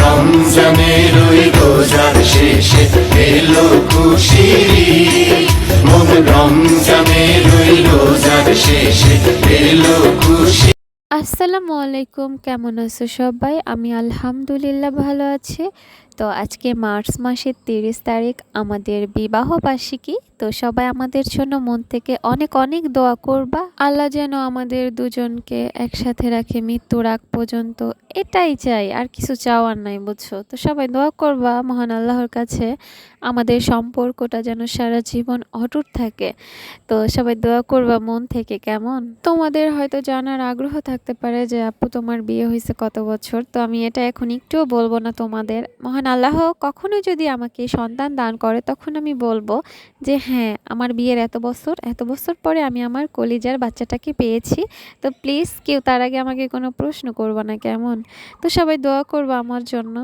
রমজানের ওই রোজার শেষে এলো খুশির। মোম রমজানের ওই রোজার শেষে এলো খুশি আসসালামু আলাইকুম, কেমন আছো সবাই? আমি আলহামদুলিল্লাহ ভালো আছি। তো আজকে মার্চ মাসের তিরিশ তারিখ, আমাদের বিবাহ বার্ষিকী তো সবাই আমাদের জন্য মন থেকে অনেক অনেক দোয়া করবা। আল্লাহ যেন আমাদের দুজনকে একসাথে রাখে মৃত্যুর আগ পর্যন্ত। এটাই চাই, আর কিছু চাওয়ার নাই, বুঝছ? তো সবাই দোয়া করবা, মহান আল্লাহর কাছে। আমাদের সম্পর্কটা যেন সারা জীবন অটুট থাকে। তো সবাই দোয়া করবা, মন থেকে কেমন? তোমাদের হয়তো জানার আগ্রহ থাকতে পারে যে, আপু, তোমার বিয়ে হয়েছে কত বছর? তো আমি এটা এখন একটুও বলব না তোমাদের। মহান আল্লাহ কখনো যদি আমাকে সন্তান দান করে, তখন আমি বলব যে হ্যাঁ আমার বিয়ের এত বছর এত বছর পরে আমি আমার কলিজার বাচ্চাটাকে পেয়েছি। তো প্লিজ কেউ তার আগে আমাকে কোনো প্রশ্ন করব না, কেমন? তো সবাই দোয়া করব আমার জন্য।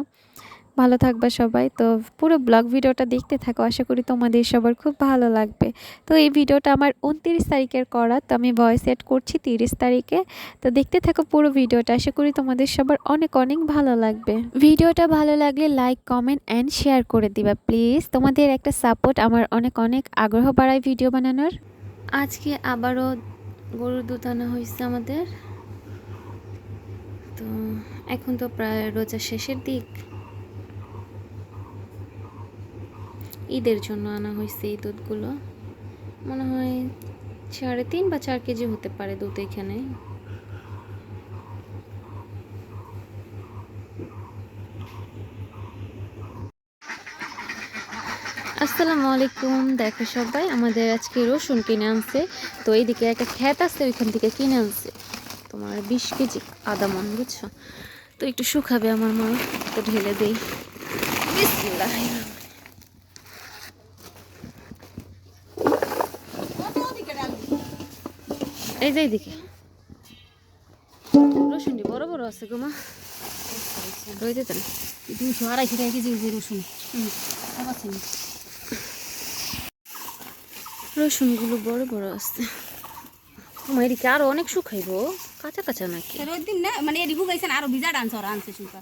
ভালো থাকবা সবাই। তো পুরো ব্লগ ভিডিওটা দেখতে থাকো। আশা করি তোমাদের সবার খুব ভালো লাগবে। তো এই ভিডিওটা আমার উনত্রিশ তারিখের করা। তো আমি ভয়েস সেট করছি তিরিশ তারিখে। তো দেখতে থাকো পুরো ভিডিওটা। আশা করি তোমাদের সবার অনেক অনেক ভালো লাগবে। ভিডিওটা ভালো লাগলে লাইক কমেন্ট অ্যান্ড শেয়ার করে দিবা প্লিজ তোমাদের একটা সাপোর্ট আমার অনেক অনেক আগ্রহ বাড়ায় ভিডিও বানানোর। আজকে আবারও গরুর দুধ আনা হয়েছে আমাদের। তো এখন তো প্রায় রোজার শেষের দিক। ঈদের জন্য আনা হয়েছে এই দুধগুলো। মনে হয় সাড়ে তিন বা চার কেজি হতে পারে দুধ এখানে। আসসালামু আলাইকুম, দেখো সবাই, আমাদের আজকে রসুন কিনে আনছে। তো এইদিকে একটা খ্যাত আছে, ওইখান থেকে কিনে আনছে। তোমার বিশ কেজি আদা মন, বুঝছ? তো একটু শুকাবে আমার মা তো ঢেলে দেই। এই যে এইদিকে রসুনটি বড় বড় আছে গো মা। রয়ে যেত না। দুশো আড়াইশো টাকা কেজি রসুন। রসুনগুলো বড় বড় আছে। আমার এদিকে আরও অনেক শুকাইবো। কাঁচা কাঁচা নাকি? ওই দিন না মানে এডি গাইছেন আরও ভিজা ডান্স ওরা আনছে শুকা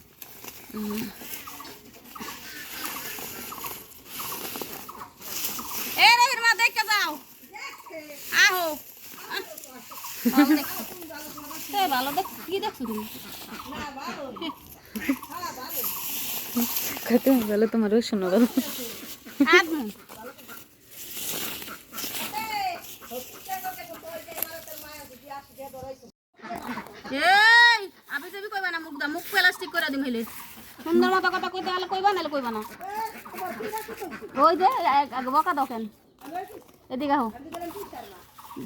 এ রে মা দেখে যাও। আহো। ভালো দেখ কি দেখছ তুমি? ভালো তোমার রসুন ভালো আদমু এই আবি যাবি কইবা না মুখ দা মুখ প্লাস্টিক করে দিম হইলে সুন্দর মতো কথা কইতে হলে কইবা নাহলে কইবা না? ওই এক বকা দোকেন এদিকে আহো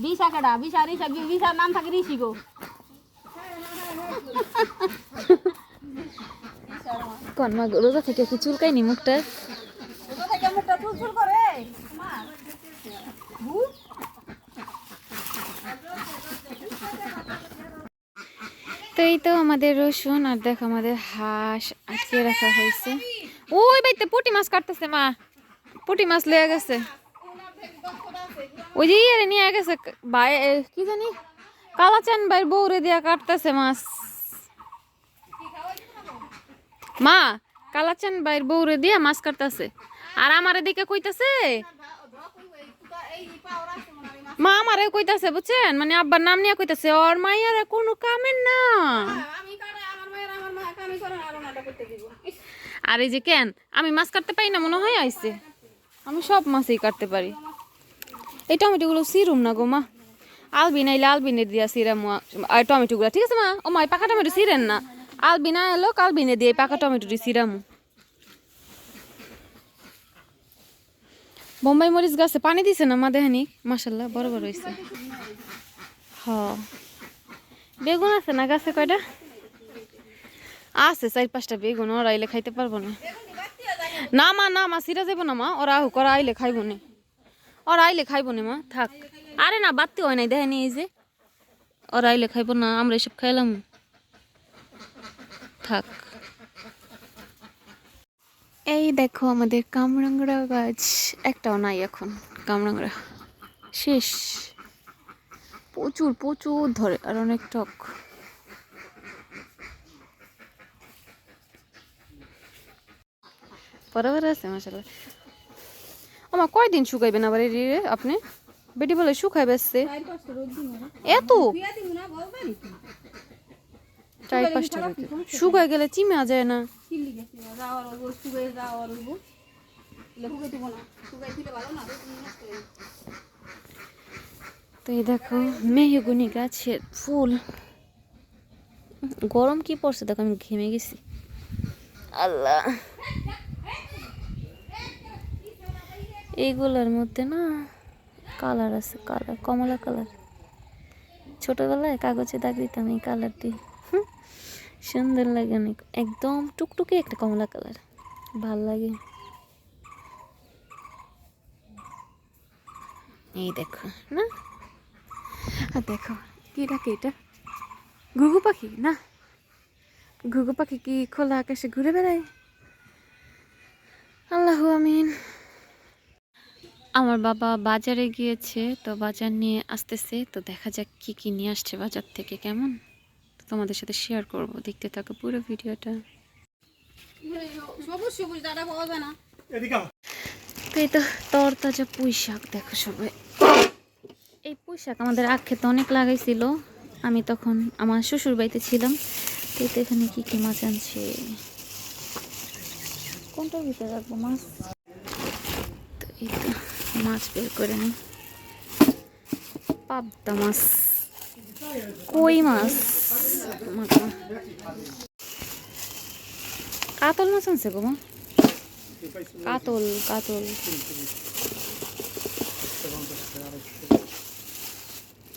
বিশা কেডা বিশা রিসা বিশার নাম থাকে ঋষি গো। কোন মা রোজা থেকে কি চুলকাইনি মুখটা মুখটা চুল করে তো এই তো আমাদের রসুন আর দেখো আমাদের হাঁস আটকে রাখা হয়েছে। ওই বাইতে পুটি মাছ কাটতেছে, মা। পুটি মাছ লয়ে গেছে। ওই যে নিয়ে গেছে, ভাই কি জানি, কালাচান ভাই বৌরে দিয়া কাটতেছে মাছ। মা, কালাচান ভাইয়ের বৌরে দিয়া মাছ কাটতেছে। আর আমার এদিকে কইতাছে মা আমারে কইতাছে, বুঝছেন? মানে আব্বার নাম নিয়ে কইতাছে ওর মাইয়ারে কোনো কামের না। আর এই যে কেন? আমি মাছ কাটতে পারি না, মনে হয় আইছে। আমি সব মাছই কাটতে পারি। এই টমেটোগুলো সিরুম না গো মা? আলবিন আইলে আলবিনে দিয়া সিরাম আর টমেটোগুলো, ঠিক আছে মা? ও মা পাকা টমেটো সিরেন না। আলবিনা এলো আলবিনে দিয়ে পাকা টমেটোটি সিরামু। বোম্বাই মরিচ গাছে পানি দিছে না, মা দেহানি মাসাল্লাহ বড় বড় হয়েছে হ। বেগুন আছে না গাছে কয়টা? আছে, চার পাঁচটা বেগুন, ওরা আইলে খাইতে পারব না। না মা না মা, সিরা যাব না মা, ওরা আহুক, ওরা আইলে খাইবো না। ওরা আইলে খাইবো না মা, থাক। আরে না, বাড়তি হয় নাই, দেখানি এই যে। ওরা আইলে খাইবো না, আমরা এসব খাইলাম। থাক। এই দেখো আমাদের কামরাংরা গাছ। একটাও নাই এখন কামরাংরা শেষ। প্রচুর প্রচুর ধরে, আর অনেক টক। বরাবর আছে মাসাল্লাহ আমার কয়দিন শুকাইবেন আবার এই রে, আপনি? বেটি বলে শুকাই বেসছে এত? চার পাঁচটা শুকাই গেলে চিমা যায় না। তো এই দেখো, মেহগুনি গাছের ফুল। গরম কি পড়ছে? দেখো, আমি ঘেমে গেছি। আল্লাহ। এইগুলোর মধ্যে না কালার আছে, কালার, কমলা কালার। ছোটবেলায় কাগজে দাগ দিতাম এই কালার দিয়ে সুন্দর লাগে অনেক। একদম টুকটুকে একটা কমলা কালার। ভালো লাগে। এই দেখো, না? আর দেখো, কি ডাকে এটা? ঘুঘু পাখি, না? ঘুঘু পাখি কি খোলা আকাশে ঘুরে বেড়ায়? আল্লাহ আমিন। আমার বাবা বাজারে গিয়েছে, তো বাজার নিয়ে আসতেছে, তো দেখা যাক কি কি নিয়ে আসছে বাজার থেকে, কেমন? তোমাদের সাথে শেয়ার করব। দেখতে থাকো পুরো ভিডিওটা। না। তো এই তো তরতাজা পুঁই শাক দেখো সবাই। এই পুঁই শাক আমাদের আখ খেতে অনেক লাগাইছিল। আমি তখন আমার শ্বশুর বাড়িতে ছিলাম। তো তো এখানে কি কি মাছ আনছে? কোনটার ভিতরে রাখব মাছ? তো এই তো মাছ বের করে নিই পাবদা মাছ। কই মাছ? কাতল মাছ আনছে গো কাতল কাতল।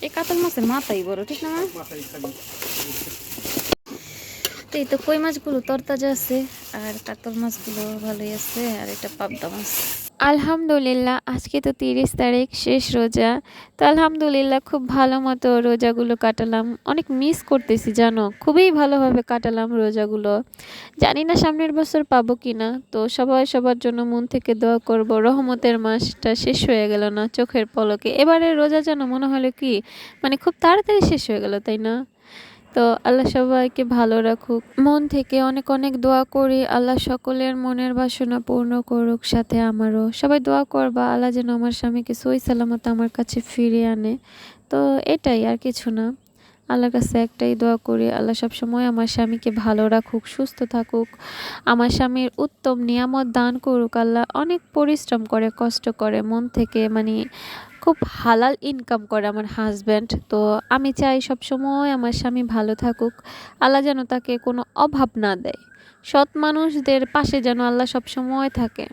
এই কাতল মাছের মাথাই বড়, ঠিক না এই তো কই মাছগুলো? তরতাজা আছে, আর কাতল মাছগুলো ভালোই আছে, আর এটা পাবদা মাছ। আলহামদুলিল্লাহ, আজকে তো তিরিশ তারিখ, শেষ রোজা। তো আলহামদুলিল্লাহ, খুব ভালো মতো রোজাগুলো কাটালাম। অনেক মিস করতেছি, জানো? খুবই ভালোভাবে কাটালাম রোজাগুলো। জানি না সামনের বছর পাবো কি না তো সবাই সবার জন্য মন থেকে দোয়া করব। রহমতের মাসটা শেষ হয়ে গেল না, চোখের পলকে। এবারে রোজা যেন মনে হলো কি মানে খুব তাড়াতাড়ি শেষ হয়ে গেল, তাই না? তো আল্লাহ সবাইকে ভালো রাখুক। মন থেকে অনেক অনেক দোয়া করি। আল্লাহ সকলের মনের বাসনা পূর্ণ করুক, সাথে আমারও। সবাই দোয়া করবা, আল্লাহ যেন আমার স্বামীকে সই সালামত আমার কাছে ফিরিয়ে আনে। তো এটাই আর কিছু না। আল্লাহর কাছে একটাই দোয়া করি, আল্লাহ সবসময় আমার স্বামীকে ভালো রাখুক, সুস্থ থাকুক। আমার স্বামীর উত্তম নিয়ামত দান করুক। আল্লাহ অনেক পরিশ্রম করে, কষ্ট করে, মন থেকে মানে খুব হালাল ইনকাম করে আমার হাজব্যান্ড তো আমি চাই সবসময় আমার স্বামী ভালো থাকুক, আল্লাহ যেন তাকে কোনো অভাব না দেয়। সৎ মানুষদের পাশে যেন আল্লাহ সবসময় থাকে।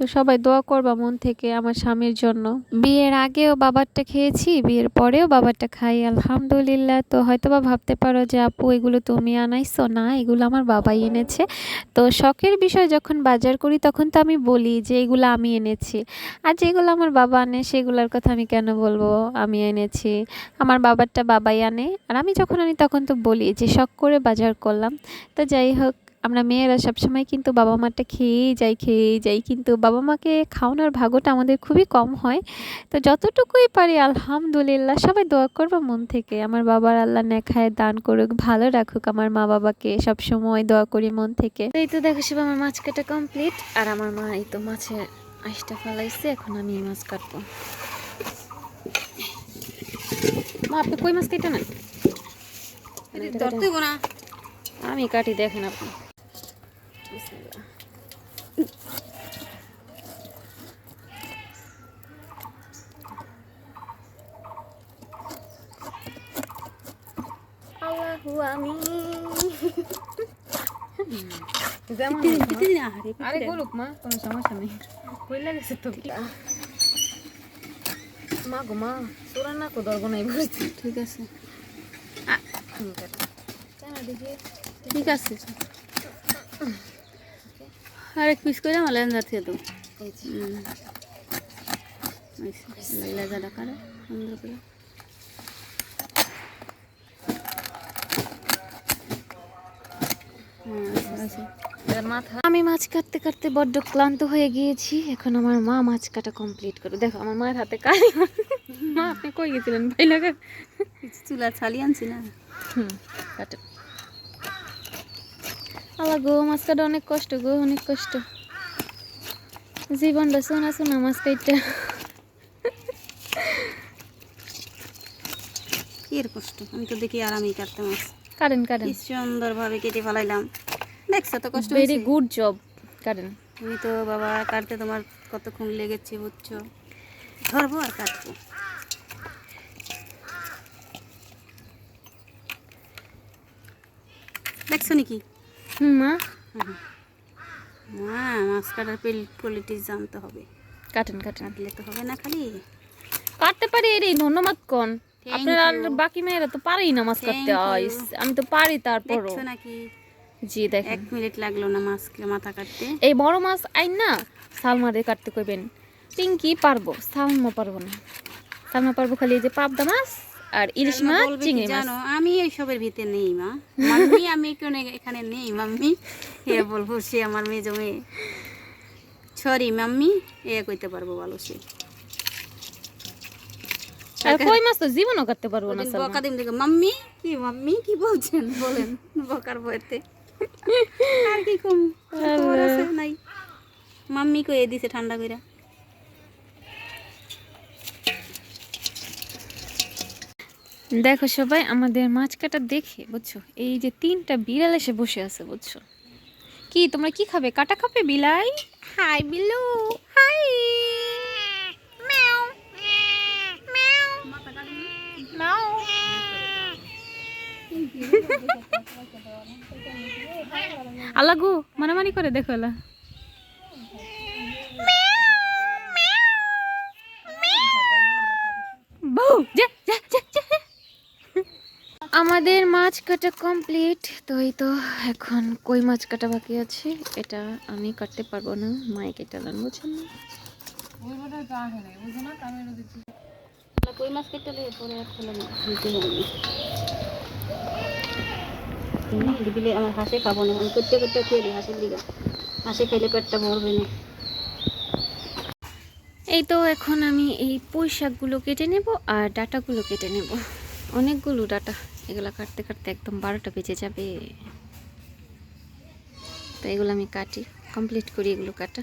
তো সবাই দোয়া করবা মন থেকে আমার স্বামীর জন্য। বিয়ের আগেও বাবারটা খেয়েছি, বিয়ের পরেও বাবারটা খাই, আলহামদুলিল্লাহ। তো হয়তো বা ভাবতে পারো যে, আপু, এগুলো তুমি আনাইছো? না, এগুলো আমার বাবাই এনেছে। তো শখের বিষয় যখন বাজার করি, তখন তো আমি বলি যে, এগুলো আমি এনেছি। আর যেগুলো আমার বাবা আনে, সেগুলোর কথা আমি কেন বলব? আমি এনেছি। আমার বাবারটা বাবাই আনে। আর আমি যখন আনি, তখন তো বলি যে, শখ করে বাজার করলাম। তো যাই হোক আমরা মেয়েরা সবসময় কিন্তু বাবা মাটা খেয়েই যাই খেয়েই যাই। কিন্তু বাবা মাকে খাওয়ানোর ভাগটা আমাদের খুবই কম হয়। তো যতটুকুই পারি আলহামদুলিল্লাহ সবাই দোয়া করব মন থেকে। আমার বাবার আল্লাহ নেখায় দান করুক ভালো রাখুক। আমার মা বাবাকে সবসময় দোয়া করি মন থেকে। তো এই তো দেখো সব আমার মাছ কাটা কমপ্লিট আর আমার মা এই তো মাছের আইসটা ফেলাইছে। এখন আমি এই মাছ কাটবো। মা আপনি কই মাছ কেটে না। আমি কাটি দেখেন আপনি। আরে করুক মা কোনো সমস্যা নেই কই লাগেছে তো মা গো মা তোরা না কো দরব নাই ঠিক আছে ঠিক আছে আর এক পিস করে আমার লেন যাচ্ছে তো এই যে। লেজাটা কারও সুন্দর করে। আমি মাছ কাটতে কাটতে বড্ড ক্লান্ত হয়ে গিয়েছি এখন আমার মা মাছ কাটা কমপ্লিট করে দেখো আমার মায়ের হাতে কালি মা আপনি কই গেছিলেন? ভাই লাগা। চুলা ছাড়িয়ে আনছি না? হুম। কাটেন। আল্লাহ গো মাছ কাটা অনেক কষ্ট গো অনেক কষ্ট। জীবনটা শোনা শোনা মাছ কাইটা এর কষ্ট? আমি তো দেখি আরামেই কাটতে মাছ কারেন কারেন। কি সুন্দরভাবে কেটে ফেলাইলাম। দেখছ তো কষ্ট ভেরি গুড জব কারেন। তুমি তো বাবা কাটতে তোমার কতক্ষণ লেগেছে বুঝছ? ধরবো আর কাটবো। দেখছ নাকি? মা? মা মাছ কাটার কোয়ালিটি জানতে হবে। কাটেন কাটেন। কাটলে তো হবে না খালি। কাটতে পারি রে ধন্যবাদ কোন। আপনারা বাকি মেয়েরা তো পারেই না মাছ কাটতে আমি তো পারি তারপরও। নাকি? জি দেখেন। এক মিনিট লাগল না মাছকে মাথা কাটতে। এই বড় মাছ আইন না সালমারে কাটতে কইবেন। পিঙ্কি পারব সালমা পারব না। সালমা পারব খালি এই যে পাবদা মাছ। আর ইলিশ মাছ চিংড়ি মাছ। জানো আমি এইসবের ভিতরে নেই মা। মাম্মি আমি এখানে এখানে নেই মাম্মি। এ বলব সে আমার মেয়ে। জমে সরি মাম্মি এ কইতে পারব ভালো সে। আর কই মাছ তো জীবনও কাটতে পারব না সালমা। বকা দিন দেখে মাম্মি কি মাম্মি কি বলছেন? বলেন বকার বইতে আর কি কম? নাই। মাম্মি কই দিছে ঠান্ডা কইরা? দেখো সবাই আমাদের মাছ কাটা দেখে বুঝছ? এই যে তিনটা বিড়াল এসে বসে আছে বুঝছ? কি তোমরা কি খাবে? কাটা খাবে বিলাই? হাই বিলু হাই। আলাগু মানামানি করে দেখো এলা বউ যা। আমাদের মাছ কাটা কমপ্লিট তো এই তো এখন কই মাছ কাটা বাকি আছে? এটা আমি কাটতে পারব না। মায়ে কেটে বুঝছেন না? কই মাছ কেটে পরে দিলে আমার হাসে খাব না, আমি করতে করতে হাসে না। এই তো এখন আমি এই পুঁই শাকগুলো কেটে নেব আর ডাটাগুলো কেটে নেব। অনেকগুলো ডাটা। এগুলো কাটতে কাটতে একদম বারোটা বেজে যাবে। তো এগুলো আমি কাটি কমপ্লিট করি এগুলো কাটা।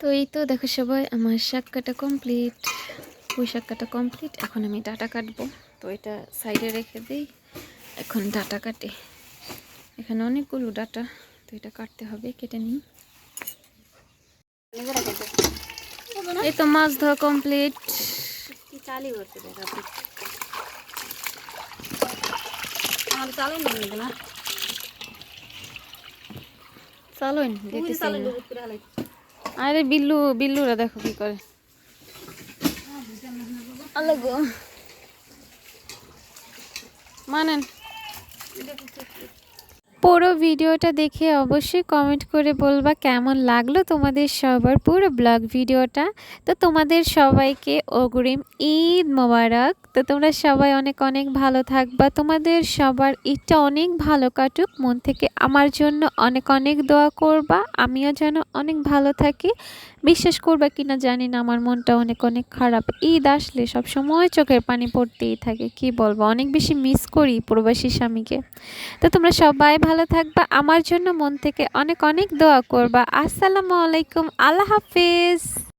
তো এই তো দেখো সবাই, আমার শাক কাটা কমপ্লিট পুঁই শাক কাটা কমপ্লিট এখন আমি ডাটা কাটবো। তো এটা সাইডে রেখে দিই, এখন ডাটা কাটে। এখানে অনেকগুলো ডাটা, তো এটা কাটতে হবে, কেটে নিই। এই তো মাছ ধোয়া কমপ্লিট চালি করতে আপনি আমার চালাই নেই না? চালোই তুই দিতেছি চালাই না। আরে বিল্লু বিল্লুরা দেখো কি করে। আলাগো মানেন। পুরো ভিডিওটা দেখে অবশ্যই কমেন্ট করে বলবা কেমন লাগল তোমাদের সবার পুরো ব্লগ ভিডিওটা। তো তোমাদের সবাইকে অগ্রিম ঈদ মোবারক। তো তোমরা সবাই অনেক অনেক ভালো থাকবা। তোমাদের সবার ঈদটা অনেক ভালো কাটুক। মন থেকে আমার জন্য অনেক অনেক দোয়া করবা। আমিও যেন অনেক ভালো থাকি। বিশ্বাস করবা কিনা জানি না। আমার মনটা অনেক অনেক খারাপ। ঈদ আসলে সব সময় চোখের পানি পড়তেই থাকে। কি বলব? অনেক বেশি মিস করি প্রবাসী স্বামীকে। তো তোমরা সবাই ভালো থাকবা। আমার জন্য মন থেকে অনেক অনেক দোয়া করবা। আসসালামু আলাইকুম। আল্লাহ হাফিজ।